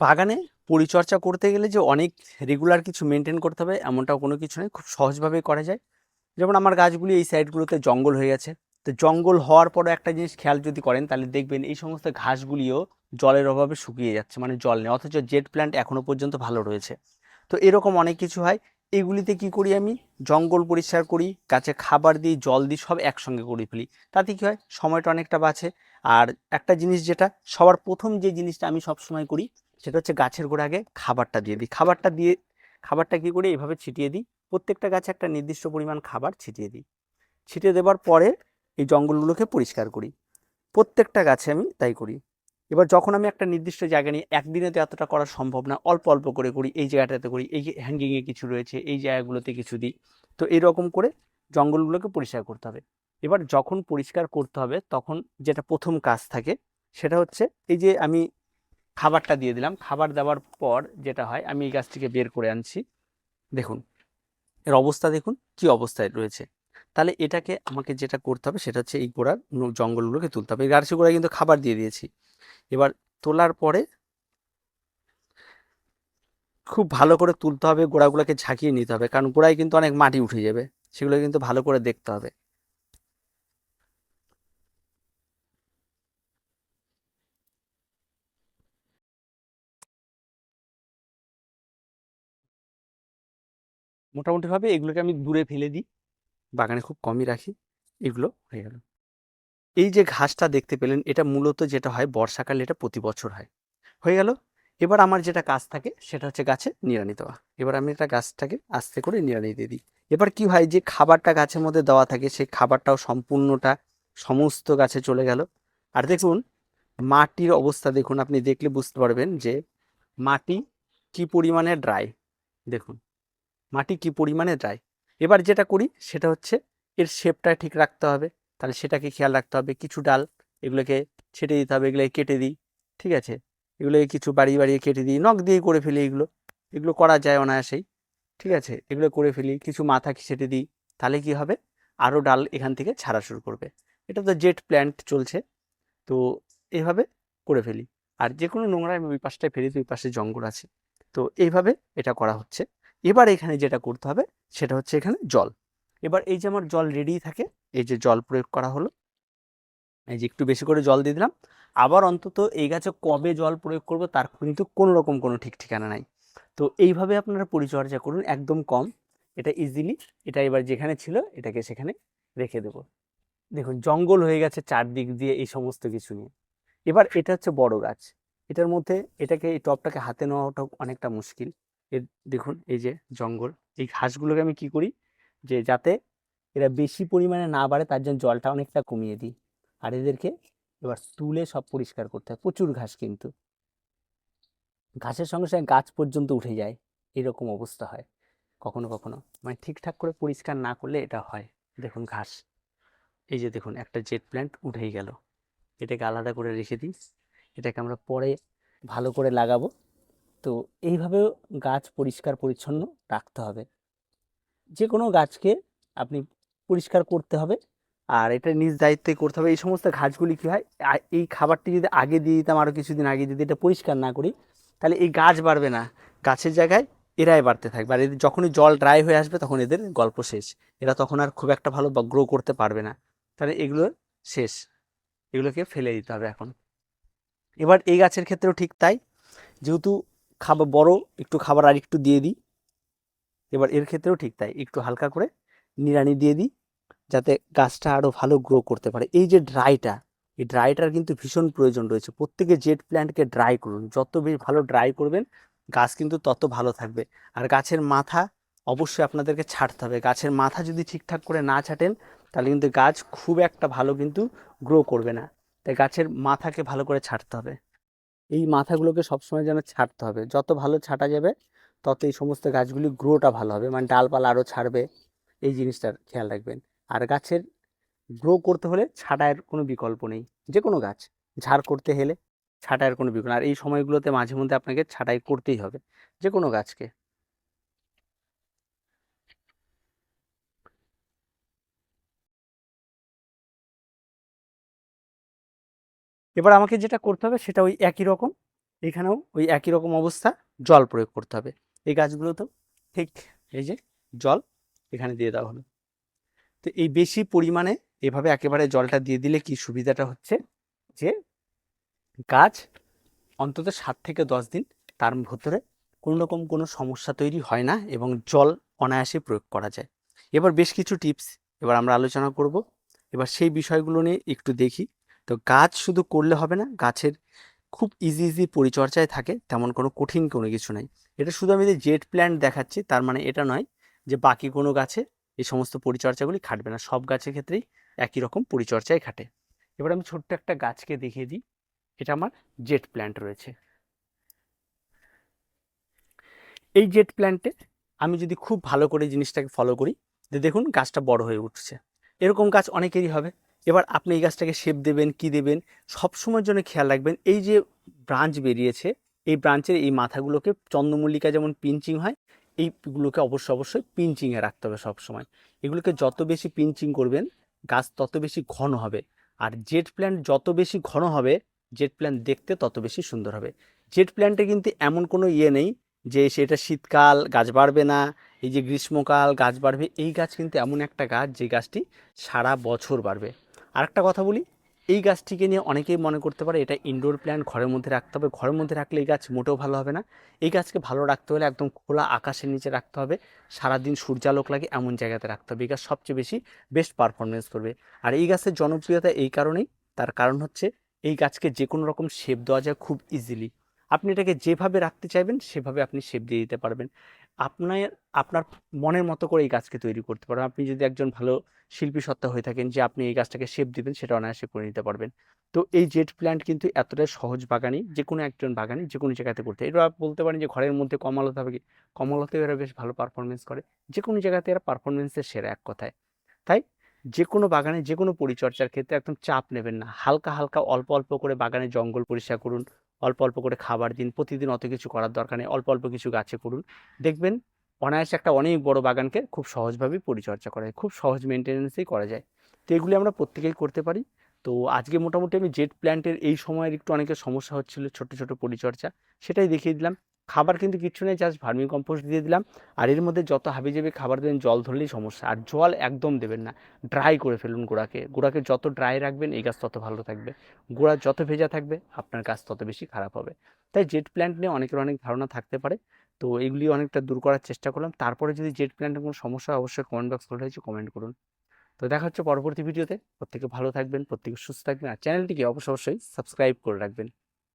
বাগানে পরিচর্যা করতে গেলে যে অনেক রেগুলার কিছু মেনটেন করতে হবে, এমনটাও কোনো কিছু নেই। খুব সহজভাবেই করা যায়। যেমন আমার গাছগুলি এই সাইডগুলোতে জঙ্গল হয়ে গেছে। তো জঙ্গল হওয়ার পরও একটা জিনিস খেয়াল যদি করেন, তাহলে দেখবেন এই সমস্ত ঘাসগুলিও জলের অভাবে শুকিয়ে যাচ্ছে মানে জল নেই। অথচ জেট প্ল্যান্ট এখনও পর্যন্ত ভালো রয়েছে। তো এরকম অনেক কিছু হয়। এগুলিতে কি করি আমি? জঙ্গল পরিষ্কার করি, গাছে খাবার দিই, জল দিই, সব একসঙ্গে করে ফেলি। তাতে কি হয়? সময়টা অনেকটা বাঁচে। আর একটা জিনিস যেটা, সবার প্রথম যে জিনিসটা আমি সবসময় করি সেটা হচ্ছে গাছের গোড়া আগে খাবারটা দিয়ে দিই। খাবারটা দিয়ে, খাবারটা কী করি? এইভাবে ছিটিয়ে দিই। প্রত্যেকটা গাছে একটা নির্দিষ্ট পরিমাণ খাবার ছিটিয়ে দিই। ছিটিয়ে দেওয়ার পরে এই জঙ্গলগুলোকে পরিষ্কার করি। প্রত্যেকটা গাছে আমি তাই করি। এবার যখন আমি একটা নির্দিষ্ট জায়গা নিয়ে, একদিনে তো এতটা করা সম্ভব না, অল্প অল্প করে করি, এই জায়গাটাতে করি, এই হ্যাঙ্গিংয়ে কিছু রয়েছে, এই জায়গাগুলোতে কিছু দিই। তো এরকম করে জঙ্গলগুলোকে পরিষ্কার করতে হবে। এবার যখন পরিষ্কার করতে হবে, তখন যেটা প্রথম কাজ থাকে, সেটা হচ্ছে এই যে আমি খাবারটা দিয়ে দিলাম। খাবার দেওয়ার পর যেটা হয়, আমি এই গাছটিকে বের করে আনছি। দেখুন, এর অবস্থা দেখুন, কি অবস্থায় রয়েছে। তাহলে এটাকে আমাকে যেটা করতে হবে, সেটা হচ্ছে এই গোড়ার জঙ্গলগুলোকে তুলতে হবে। এই গাছের গোড়ায় কিন্তু খাবার দিয়ে দিয়েছি। এবার তোলার পরে খুব ভালো করে তুলতে হবে, গোড়াগুলোকে ঝাঁকিয়ে নিতে হবে, কারণ গোড়ায় কিন্তু অনেক মাটি উঠে যাবে। সেগুলো কিন্তু ভালো করে দেখতে হবে। মোটামুটিভাবে এগুলোকে আমি দূরে ফেলে দিই। বাগানে খুব কমই রাখি, এগুলো হয়ে গেল। এই যে ঘাসটা দেখতে পেলেন, এটা মূলত যেটা হয় বর্ষাকালে এটা প্রতি বছর হয়। হয়ে গেল। এবার আমার যেটা কাজ থাকে সেটা হচ্ছে গাছে নিড়ানি দেওয়া। এবার আমি এটা গাছটাকে আস্তে করে নিড়ানি দিয়ে দিই। এবার কি হয় যে খাবারটা গাছের মধ্যে দেওয়া থাকে, সেই খাবারটাও সম্পূর্ণটা সমস্ত গাছে চলে গেল। আর দেখুন, মাটির অবস্থা দেখুন, আপনি দেখলে বুঝতে পারবেন যে মাটি কি পরিমাণে ড্রাই দেখুন। মাটি কি পরিমাণে ড্রাই এবার যেটা করি, সেটা হচ্ছে এর শেপটা ঠিক রাখতে হবে। তাহলে সেটাকে খেয়াল রাখতে হবে। কিছু ডাল, এগুলোকে ছেটে দিতে হবে, এগুলোকে কেটে দিই, ঠিক আছে? এগুলোকে কিছু বাড়িয়ে বাড়িয়ে কেটে দিই, নখ দিয়ে করে ফেলি এগুলো। এগুলো করা যায় অনায়াসেই, ঠিক আছে? এগুলো করে ফেলি, কিছু মাথা ছেটে দিই, তাহলে কি হবে? আরও ডাল এখান থেকে ছাড়া শুরু করবে। এটা তো জেট প্ল্যান্ট চলছে, তো এইভাবে করে ফেলি। আর যে কোনো নোংরা আমি ওই পাশটায় ফেলি, তো ওই পাশে জঙ্গল আছে। তো এইভাবে এটা করা হচ্ছে। এবার এখানে যেটা করতে হবে, সেটা হচ্ছে এখানে জল। এবার এই যে আমার জল রেডি থাকে, এই যে জল প্রয়োগ করা হলো, এই যে একটু বেশি করে জল দিয়ে দিলাম। আবার অন্তত এই গাছে কবে জল প্রয়োগ করব, তার কিন্তু কোনো রকম কোনো ঠিক ঠিকানা নাই। তো এইভাবে আপনারা পরিচর্যা করুন, একদম কম। এটা ইজিলি এটা এবার যেখানে ছিল, এটাকে সেখানে রেখে দেবো। দেখুন, জঙ্গল হয়ে গেছে চারদিক দিয়ে এই সমস্ত কিছু নিয়ে। এবার এটা হচ্ছে বড় গাছ। এটার মধ্যে এটাকে, এই টবটাকে হাতে নেওয়াটাও অনেকটা মুশকিল। এর দেখুন, এই যে জঙ্গল, এই ঘাসগুলোকে আমি কি করি? যে যাতে এরা বেশি পরিমাণে না বাড়ে, তার জন্য জলটা অনেকটা কমিয়ে দিই। আর এদেরকে এবার তুলে সব পরিষ্কার করতে হয়। প্রচুর ঘাস কিন্তু। ঘাসের সঙ্গে সঙ্গে গাছ পর্যন্ত উঠে যায়। এরকম অবস্থা হয়। কখনো কখনো। মানে ঠিকঠাক করে পরিষ্কার না করলে এটা হয়। দেখুন ঘাস। এই যে দেখুন, একটা জেট প্ল্যান্ট উঠেই গেল। এটাকে আলাদা করে রেখে দিই। এটাকে আমরা পরে ভালো করে লাগাবো। তো এইভাবেও গাছ পরিষ্কার পরিচ্ছন্ন রাখতে হবে। যে কোনো গাছকে আপনি পরিষ্কার করতে হবে আর এটা নিজ দায়িত্বে করতে হবে। এই সমস্ত ঘাসগুলি কী হয় এই খাবারটি যদি আগে দিয়ে দিতাম, আরও কিছুদিন আগে যদি এটা পরিষ্কার না করি, তাহলে এই গাছ বাড়বে না। গাছের জায়গায় এরাই বাড়তে থাকবে। আর এদের যখনই জল ড্রাই হয়ে আসবে, তখন এদের গল্প শেষ। এরা তখন আর খুব একটা ভালো গ্রো করতে পারবে না। তাহলে এগুলো শেষ। এগুলোকে ফেলে দিতে হবে এখন। এবার এই গাছের ক্ষেত্রেও ঠিক তাই। যেহেতু খাবার বড়, একটু খাবার আর একটু দিয়ে দিই। এবার এর ক্ষেত্রেও ঠিক তাই, একটু হালকা করে নিড়ানি দিয়ে দিই, যাতে গাছটা আরও ভালো গ্রো করতে পারে। এই যে ড্রাইটা এই ড্রাইটার কিন্তু ভীষণ প্রয়োজন রয়েছে। প্রত্যেকে জেট প্ল্যান্টকে ড্রাই করুন। যত বেশি ভালো ড্রাই করবেন, গাছ কিন্তু তত ভালো থাকবে। আর গাছের মাথা অবশ্যই আপনাদেরকে ছাড়তে হবে। গাছের মাথা যদি ঠিকঠাক করে না ছাটেন, তাহলে কিন্তু গাছ খুব একটা ভালো কিন্তু গ্রো করবে না। তাই গাছের মাথাকে ভালো করে ছাড়তে হবে। এই মাথাগুলোকে সবসময় যেন ছাড়তে হবে। যত ভালো ছাটা যাবে, তত এই সমস্ত গাছগুলি গ্রোটা ভালো হবে। মানে ডালপালা আরও ছাড়বে, এই জিনিসটার খেয়াল রাখবেন। আর গাছের গ্রো করতে হলে ছাটায়ের কোনো বিকল্প নেই। যে কোনো গাছ, ঝাড় করতে হলে ছাটায়ের কোনো বিকল্প। আর এই সময়গুলোতে মাঝে মধ্যে আপনাকে ছাটাই করতেই হবে যে কোনো গাছকে। এবার আমাকে যেটা করতে হবে সেটা ওই একই রকম। এখানেও ওই একই রকম অবস্থা, জল প্রয়োগ করতে হবে। এই গাছগুলোতেও ঠিক এই যে জল এখানে দিয়ে দেওয়া হলো। তো এই বেশি পরিমাণে এভাবে একেবারে জলটা দিয়ে দিলে কি সুবিধাটা হচ্ছে? যে গাছ অন্তত সাত থেকে দশ দিন তার ভেতরে কোনো রকম কোনো সমস্যা তৈরি হয় না এবং জল অনায়াসে প্রয়োগ করা যায়। এবার বেশ কিছু টিপস এবার আমরা আলোচনা করব। এবার সেই বিষয়গুলো নিয়ে একটু দেখি। তো গাছ শুধু করলে হবে না, গাছের খুব ইজি ইজি পরিচর্যায় থাকে, তেমন কোনো কঠিন কোনো কিছু নাই। এটা শুধু আমি যে জেট প্ল্যান্ট দেখাচ্ছি, তার মানে এটা নয় যে বাকি কোনো গাছে এই সমস্ত পরিচর্যাগুলি খাটবে না, সব গাছের ক্ষেত্রেই একই রকম পরিচর্যায় খাটে। এবার আমি ছোট্ট একটা গাছকে দেখিয়ে দিই, এটা আমার জেট প্ল্যান্ট রয়েছে। এই জেট প্ল্যান্টে আমি যদি খুব ভালো করে জিনিসটাকে ফলো করি, যে দেখুন গাছটা বড় হয়ে উঠছে। এরকম গাছ অনেকেরই হবে। এবার আপনি এই গাছটাকে শেপ দেবেন, কি দেবেন, সবসময়ের জন্য খেয়াল রাখবেন। এই যে ব্রাঞ্চ বেরিয়েছে, এই ব্রাঞ্চের এই মাথাগুলোকে চন্দ্রমল্লিকা যেমন পিঞ্চিং হয়, এইগুলোকে অবশ্যই অবশ্যই পিঞ্চিংয়ে রাখতে হবে সবসময়। এগুলোকে যত বেশি পিঞ্চিং করবেন, গাছ তত বেশি ঘন হবে। আর জেট প্ল্যান্ট যত বেশি ঘন হবে জেট প্ল্যান্ট দেখতে তত বেশি সুন্দর হবে। জেট প্ল্যান্টে কিন্তু এমন কোনো ইয়ে নেই যে সেটা শীতকাল, গাছ বাড়বে না, এই যে গ্রীষ্মকাল, গাছ বাড়বে। এই গাছ কিন্তু এমন একটা গাছ যে গাছটি সারা বছর বাড়বে। আরেকটা কথা বলি, এই গাছটিকে নিয়ে অনেকেই মনে করতে পারে এটা ইনডোর প্ল্যান্ট ঘরের মধ্যে রাখতে হবে। ঘরের মধ্যে রাখলে এই গাছ মোটেও ভালো হবে না। এই গাছকে ভালো রাখতে হলে একদম খোলা আকাশের নিচে রাখতে হবে। সারাদিন সূর্যালোক লাগে এমন জায়গাতে রাখতে হবে। এই গাছ সবচেয়ে বেশি বেস্ট পারফরমেন্স করবে। আর এই গাছের জনপ্রিয়তা এই কারণেই, তার কারণ হচ্ছে এই গাছকে যে কোনো রকম শেপ দেওয়া যায় খুব ইজিলি আপনি এটাকে যেভাবে রাখতে চাইবেন, সেভাবে আপনি শেপ দিয়ে দিতে পারবেন। আপনার আপনার মনের মতো করে এই গাছকে তৈরি করতে পারবেন আপনি যদি একজন ভালো শিল্পী সত্তা হয়ে থাকেন যে আপনি এই গাছটাকে শেপ দিবেন, সেটা অনায়াসে করে নিতে পারবেন। তো এই জেট প্ল্যান্ট কিন্তু এতটাই সহজ বাগানি যে কোনো একজন বাগানি, যে কোনো জায়গাতে করতে এটা বলতে পারেন যে ঘরের মধ্যে কমলতা হবে কি কমলতে এরা বেশ ভালো পারফরমেন্স করে। যে কোনো জায়গাতে এরা পারফরমেন্সের সেরা এক কথায়। তাই যে কোনো বাগানে, যে কোনো পরিচর্যার ক্ষেত্রে একদম চাপ নেবেন না। হালকা হালকা, অল্প অল্প করে বাগানে জঙ্গল পরিষ্কার করুন অল্প অল্প করে খাবার দিন, প্রতিদিন অত কিছু করার দরকার নেই, অল্প অল্প কিছু গাছে করুন। দেখবেন অনায়াসে একটা অনেক বড় বাগানকে খুব সহজভাবেই পরিচর্যা করা যায়, খুব সহজ মেনটেন্যান্সেই করা যায়। তো এগুলি আমরা প্রত্যেকেই করতে পারি। তো আজকে মোটামুটি আমি জেট প্ল্যান্টের এই সময়ের একটু অনেকের সমস্যা হচ্ছিল ছোট ছোট পরিচর্যা, সেটাই দেখিয়ে দিলাম। খাবার কিন্তু কিচ্ছু নেই জাস্ট ভার্মি কম্পোস্ট দিয়ে দিলাম। আর এর মধ্যে যত হাবি যাবে খাবার দেবেন, জল ধরলেই সমস্যা। আর জল একদম দেবেন না ড্রাই করে ফেলুন গোড়াকে। গোড়াকে যত ড্রাই রাখবেন, এই গাছ তত ভালো থাকবে। গোড়া যত ভেজা থাকবে, আপনার গাছ তত বেশি খারাপ হবে। তাই জেট প্ল্যান্ট নিয়ে অনেকের অনেক ধারণা থাকতে পারে। তো এগুলি অনেকটা দূর করার চেষ্টা করলাম। তারপরে যদি জেট প্ল্যান্টের কোনো সমস্যা অবশ্যই কমেন্ট বক্স খোলা হয়েছে কমেন্ট করুন। তো দেখা হচ্ছে পরবর্তী ভিডিওতে প্রত্যেকে ভালো থাকবেন, প্রত্যেকে সুস্থ থাকবেন। আর চ্যানেলটিকে অবশ্যই অবশ্যই সাবস্ক্রাইব করে রাখবেন।